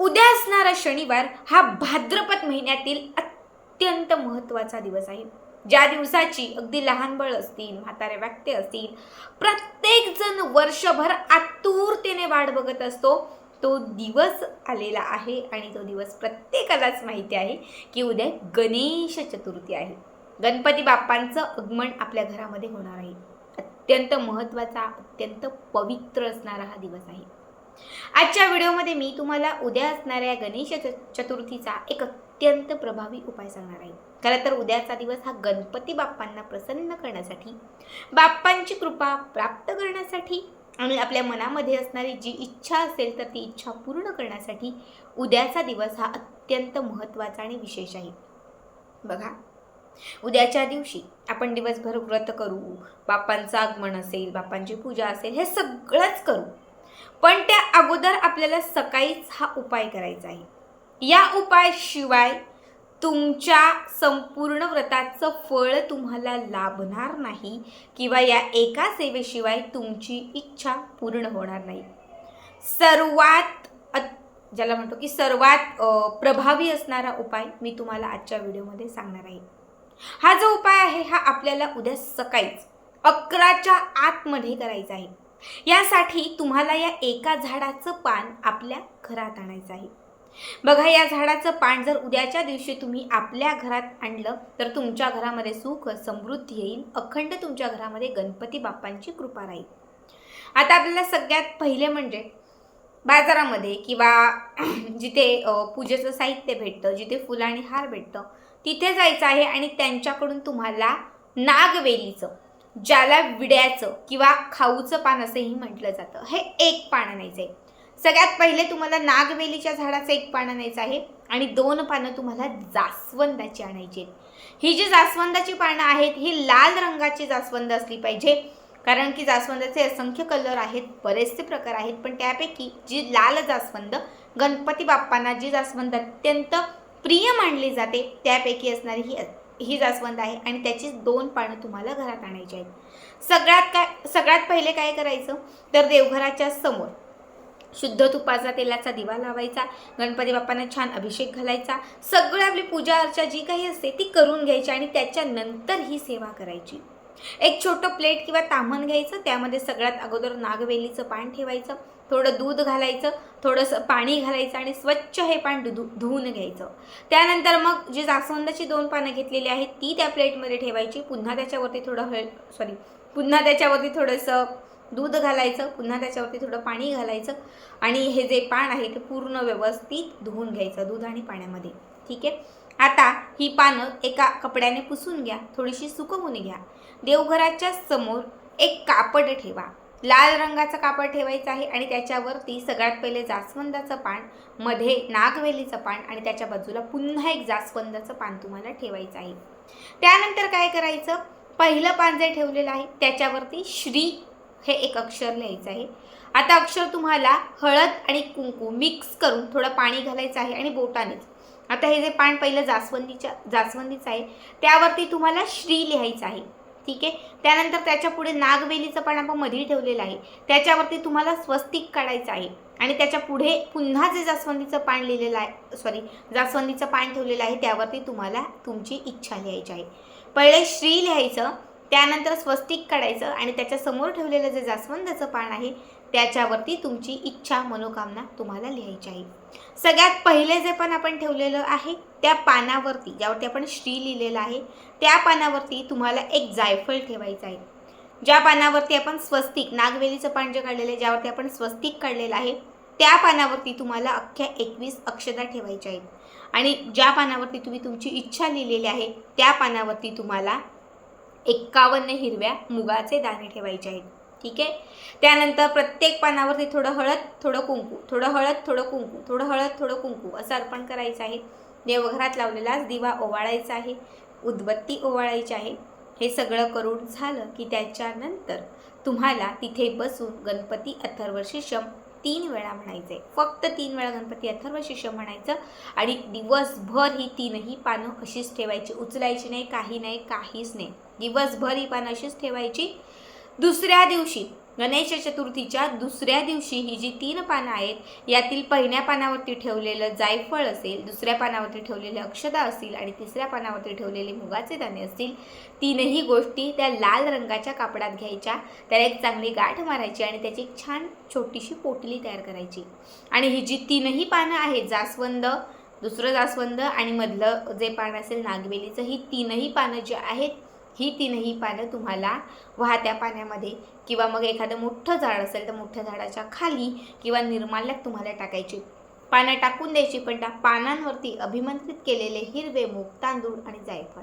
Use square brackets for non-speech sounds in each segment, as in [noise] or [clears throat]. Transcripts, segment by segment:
उद्या असणारा शनिवार हा भाद्रपद महिन्यातील अत्यंत महत्त्वाचा दिवस आहे. ज्या दिवसाची अगदी लहान बळ असतील म्हातारे व्यक्ती असतील प्रत्येक जण वर्षभर आतुरतेने वाट बघत असतो. तो दिवस आलेला आहे आणि तो दिवस प्रत्येकालाच माहिती आहे की उद्या गणेश चतुर्थी आहे. गणपती बाप्पांचं आगमन आपल्या घरामध्ये होणार आहे. अत्यंत महत्त्वाचा अत्यंत पवित्र असणारा हा दिवस आहे. आजच्या व्हिडिओमध्ये मी तुम्हाला उद्या असणाऱ्या गणेश च- चतुर्थीचा एक अत्यंत प्रभावी उपाय सांगणार आहे. खरं तर उद्याचा दिवस हा गणपती बाप्पांना प्रसन्न करण्यासाठी बाप्पांची कृपा प्राप्त करण्यासाठी आणि आपल्या मनामध्ये असणारी जी इच्छा असेल तर ती इच्छा पूर्ण करण्यासाठी उद्याचा दिवस हा अत्यंत महत्त्वाचा आणि विशेष आहे. बघा उद्याच्या दिवशी आपण दिवसभर व्रत करू बाप्पांचं आगमन असेल बाप्पांची पूजा असेल हे सगळंच करू. पण त्या अगोदर आपल्याला सकाळीच हा उपाय करायचा आहे. या उपायाशिवाय तुमच्या संपूर्ण व्रताचं फळ तुम्हाला लाभणार नाही किंवा या एका सेवेशिवाय तुमची इच्छा पूर्ण होणार नाही. सर्वात ज्याला म्हणतो की सर्वात प्रभावी असणारा उपाय मी तुम्हाला आजच्या व्हिडिओमध्ये सांगणार आहे. हा जो उपाय आहे हा आपल्याला उद्या सकाळीच अकराच्या आतमध्ये करायचा आहे. यासाठी तुम्हाला या एका झाडाचं पान आपल्या घरात आणायचं आहे. बघा या झाडाचं पान जर उद्याच्या दिवशी तुम्ही आपल्या घरात आणलं तर तुमच्या घरामध्ये सुख समृद्धी येईल. अखंड तुमच्या घरामध्ये गणपती बाप्पांची कृपा राहील. आता आपल्याला सगळ्यात पहिले म्हणजे बाजारामध्ये किंवा [clears throat] जिथे पूजेचं साहित्य भेटतं जिथे फुलं आणि हार भेटतं तिथे जायचं आहे आणि त्यांच्याकडून तुम्हाला नागवेलीचं ज्याला विड्याचं किंवा खाऊचं पान असंही म्हटलं जातं. हे एक पान न्यायचं आहे सगळ्यात पहिले तुम्हाला नागवेलीच्या झाडाचं एक पान आणायचं आहे आणि दोन पानं तुम्हाला जास्वंदाची आणायची आहेत. ही जी जास्वंदाची पानं आहेत ही लाल रंगाची जास्वंद असली पाहिजे. कारण की जास्वंदाचे असंख्य कलर आहेत बरेचसे प्रकार आहेत पण त्यापैकी जी लाल जास्वंद गणपती बाप्पांना जी जास्वंद अत्यंत प्रिय मानली जाते त्यापैकी असणारी ही ही जास्वंद आहे आणि त्याची दोन पानं तुम्हाला घरात आणायची आहेत. सगळ्यात काय सगळ्यात पहिले काय करायचं? तर देवघराच्या समोर शुद्ध तुपाचा तेलाचा दिवा लावायचा गणपती बाप्पांना छान अभिषेक घालायचा सगळं आपली पूजा अर्चा जी काही असते ती करून घ्यायची आणि त्याच्यानंतर ही सेवा करायची. एक छोटं प्लेट किंवा तामण घ्यायचं त्यामध्ये सगळ्यात अगोदर नागवेलीचं पान ठेवायचं थोडं दूध घालायचं थोडंसं पाणी घालायचं आणि स्वच्छ हे पान धु धुवून घ्यायचं. त्यानंतर मग जी जास्वंदाची दोन पानं घेतलेली आहेत ती त्या प्लेटमध्ये ठेवायची. पुन्हा त्याच्यावरती थोडं हळ सॉरी पुन्हा त्याच्यावरती थोडंसं दूध घालायचं पुन्हा त्याच्यावरती थोडं पाणी घालायचं आणि हे जे पान आहे ते पूर्ण व्यवस्थित धुवून घ्यायचं दूध आणि पाण्यामध्ये. ठीक आहे? आता ही पानं एका कपड्याने पुसून घ्या थोडीशी सुकवून घ्या. देवघराच्या समोर एक कापड ठेवा. लाल रंगाचं कापड ठेवायचं आहे आणि त्याच्यावरती सगळ्यात पहिले जास्वंदाचं पानमध्ये नागवेलीचं पान आणि त्याच्या बाजूला पुन्हा एक जास्वंदाचं पान तुम्हाला ठेवायचं आहे. त्यानंतर काय करायचं? पहिलं पान जे ठेवलेलं आहे त्याच्यावरती श्री हे एक अक्षर लिहायचं आहे. आता अक्षर तुम्हाला हळद आणि कुंकू मिक्स करून थोडं पाणी घालायचं आहे आणि बोटानेच आता हे जे पान पहिलं जास्वंदीच्या जास्वंदीचं आहे त्यावरती तुम्हाला श्री लिहायचं आहे. ठीक आहे? त्यानंतर त्याच्या पुढे नागवेलीचं पान आपण मधील ठेवलेलं आहे. त्याच्यावरती तुम्हाला स्वस्तिक काढायचं आहे. आणि त्याच्या पुढे पुन्हा जे जास्वंदीचं पान लिहिलेलं आहे सॉरी जास्वंदीचं पान ठेवलेलं आहे त्यावरती तुम्हाला तुमची इच्छा लिहायची आहे. पहिले श्री लिहायचं त्यानंतर स्वस्तिक काढायचं आणि त्याच्यासमोर ठेवलेलं जे जास्वंदाचं पान आहे त्याच्यावरती तुमची इच्छा मनोकामना तुम्हाला लिहायची आहे. सगळ्यात पहिले जे पण आपण ठेवलेलं आहे त्या पानावरती ज्यावरती आपण श्री लिहिलेलं आहे त्या पानावरती तुम्हाला एक जायफळ ठेवायचं आहे. ज्या पानावरती आपण स्वस्तिक नागवेलीचं पान जे काढलेलं आहे ज्यावरती आपण स्वस्तिक काढलेलं आहे त्या पानावरती तुम्हाला अख्ख्या एकवीस अक्षता ठेवायच्या आहेत. आणि ज्या पानावरती तुम्ही तुमची इच्छा लिहिलेली आहे त्या पानावरती तुम्हाला एक्कावन्न हिरव्या मुगाचे दाणे ठेवायचे आहेत. ठीक आहे? त्यानंतर प्रत्येक पानावरती थोडं हळद थोडं कुंकू थोडं हळद थोडं कुंकू थोडं हळद थोडं कुंकू असं अर्पण करायचं आहे. देवघरात लावलेलाच दिवा ओवाळायचा आहे उदबत्ती ओवाळायची आहे. हे सगळं करून झालं की त्याच्यानंतर तुम्हाला तिथे बसून गणपती अथर्व तीन वेळा म्हणायचं आहे फक्त तीन वेळा गणपती अथर्व म्हणायचं आणि दिवसभर ही तीनही पानं अशीच ठेवायची. उचलायची नाही काही नाही काहीच नाही. दिवसभर ही पानं अशीच ठेवायची. दुसऱ्या दिवशी गणेश चतुर्थीच्या दुसऱ्या दिवशी ही जी तीन पानं आहेत यातील पहिल्या पानावरती ठेवलेलं जायफळ असेल दुसऱ्या पानावरती ठेवलेले अक्षता असतील आणि तिसऱ्या पानावरती ठेवलेले मुगाचे दाणे असतील तीनही गोष्टी त्या लाल रंगाच्या कापडात घ्यायच्या त्याला एक चांगली गाठ मारायची आणि त्याची एक छान छोटीशी पोटली तयार करायची. आणि ही जी तीनही पानं आहेत जास्वंद दुसरं जास्वंद आणि मधलं जे पान असेल नागवेलीचं ही तीनही पानं जी आहेत ही तीनही पानं तुम्हाला वाहत्या पाण्यामध्ये किंवा मग एखादं मोठं झाड असेल तर मोठ्या झाडाच्या खाली किंवा निर्माल्यात तुम्हाला टाकायची. पानं टाकून द्यायची पण त्या पानांवरती अभिमंत्रित केलेले हिरवे मूग तांदूळ आणि जायफळ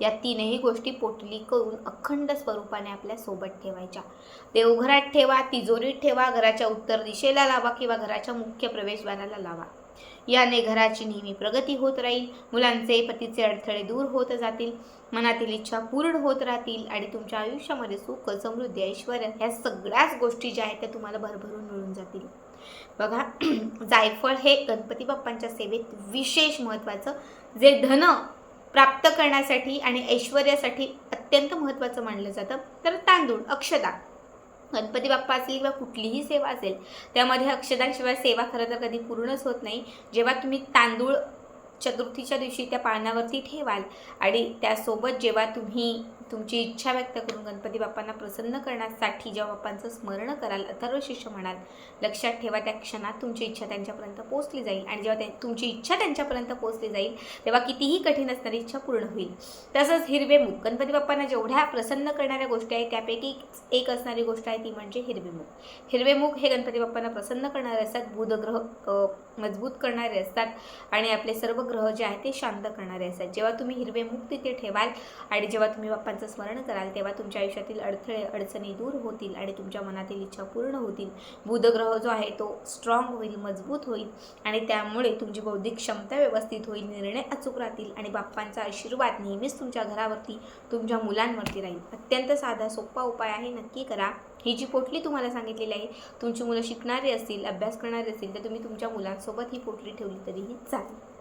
या तीनही गोष्टी पोटली करून अखंड स्वरूपाने आपल्यासोबत ठेवायच्या. देवघरात ठेवा तिजोरीत ठेवा घराच्या उत्तर दिशेला लावा किंवा घराच्या मुख्य प्रवेशद्वाराला लावा. याने घराची नेहमी प्रगती होत राहील. मुलांचे पतीचे अडथळे दूर होत जातील. मनातील इच्छा पूर्ण होत राहतील आणि तुमच्या आयुष्यामध्ये सुख समृद्धी ऐश्वर ह्या सगळ्याच गोष्टी ज्या आहेत त्या तुम्हाला भरभरून मिळून जातील. बघा [clears throat] जायफळ हे गणपती बाप्पांच्या सेवेत विशेष महत्त्वाचं जे धन प्राप्त करण्यासाठी आणि ऐश्वर्यासाठी अत्यंत महत्त्वाचं मानलं जातं. तर तांदूळ अक्षता गणपती बाप्पा असेल किंवा कुठलीही सेवा असेल त्यामध्ये अक्षदांशिवाय सेवा खरं तर कधी पूर्णच होत नाही. जेव्हा तुम्ही तांदूळ चतुर्थीच्या दिवशी त्या पानावरती ठेवाल. आणि त्यासोबत जेव्हा तुम्ही तुमची इच्छा व्यक्त करून गणपती बाप्पांना प्रसन्न करण्यासाठी जेव्हा बाप्पांचं स्मरण कराल अथर्व शिष्य म्हणाल लक्षात ठेवा त्या क्षणात तुमची इच्छा त्यांच्यापर्यंत पोहोचली जाईल. आणि जेव्हा त्या तुमची इच्छा त्यांच्यापर्यंत पोहोचली जाईल तेव्हा कितीही कठीण असणारी इच्छा पूर्ण होईल. तसंच हिरवे गणपती बाप्पांना जेवढ्या प्रसन्न करणाऱ्या गोष्टी आहेत त्यापैकी एक असणारी गोष्ट आहे ती म्हणजे हिरवे हिरवेमुख हिरवे हे गणपती बाप्पांना प्रसन्न करणारे असतात बुधग्रह मजबूत करणारे असतात. आणि आपले सर्व ग्रह जे आहेत ते शांत करणारे असतात. जेव्हा तुम्ही हिरवे मूग तिथे ठेवाल आणि जेव्हा तुम्ही बाप्पांचं स्मरण कराल तेव्हा तुमच्या आयुष्यातील अडथळे अडचणी दूर होतील आणि तुमच्या मनातील इच्छा पूर्ण होतील. बुधग्रह जो आहे तो स्ट्रॉंग होईल मजबूत होईल आणि त्यामुळे तुमची बौद्धिक क्षमता व्यवस्थित होईल निर्णय अचूक राहतील आणि बाप्पांचा आशीर्वाद नेहमीच तुमच्या घरावरती तुमच्या मुलांवरती राहील. अत्यंत साधा सोपा उपाय आहे नक्की करा. ही जी पोटली तुम्हाला सांगितलेली आहे तुमची मुलं शिकणारी असतील अभ्यास करणारी असतील तर तुम्ही तुमच्या मुलांसोबत ही पोटली ठेवली तरीही चालेल.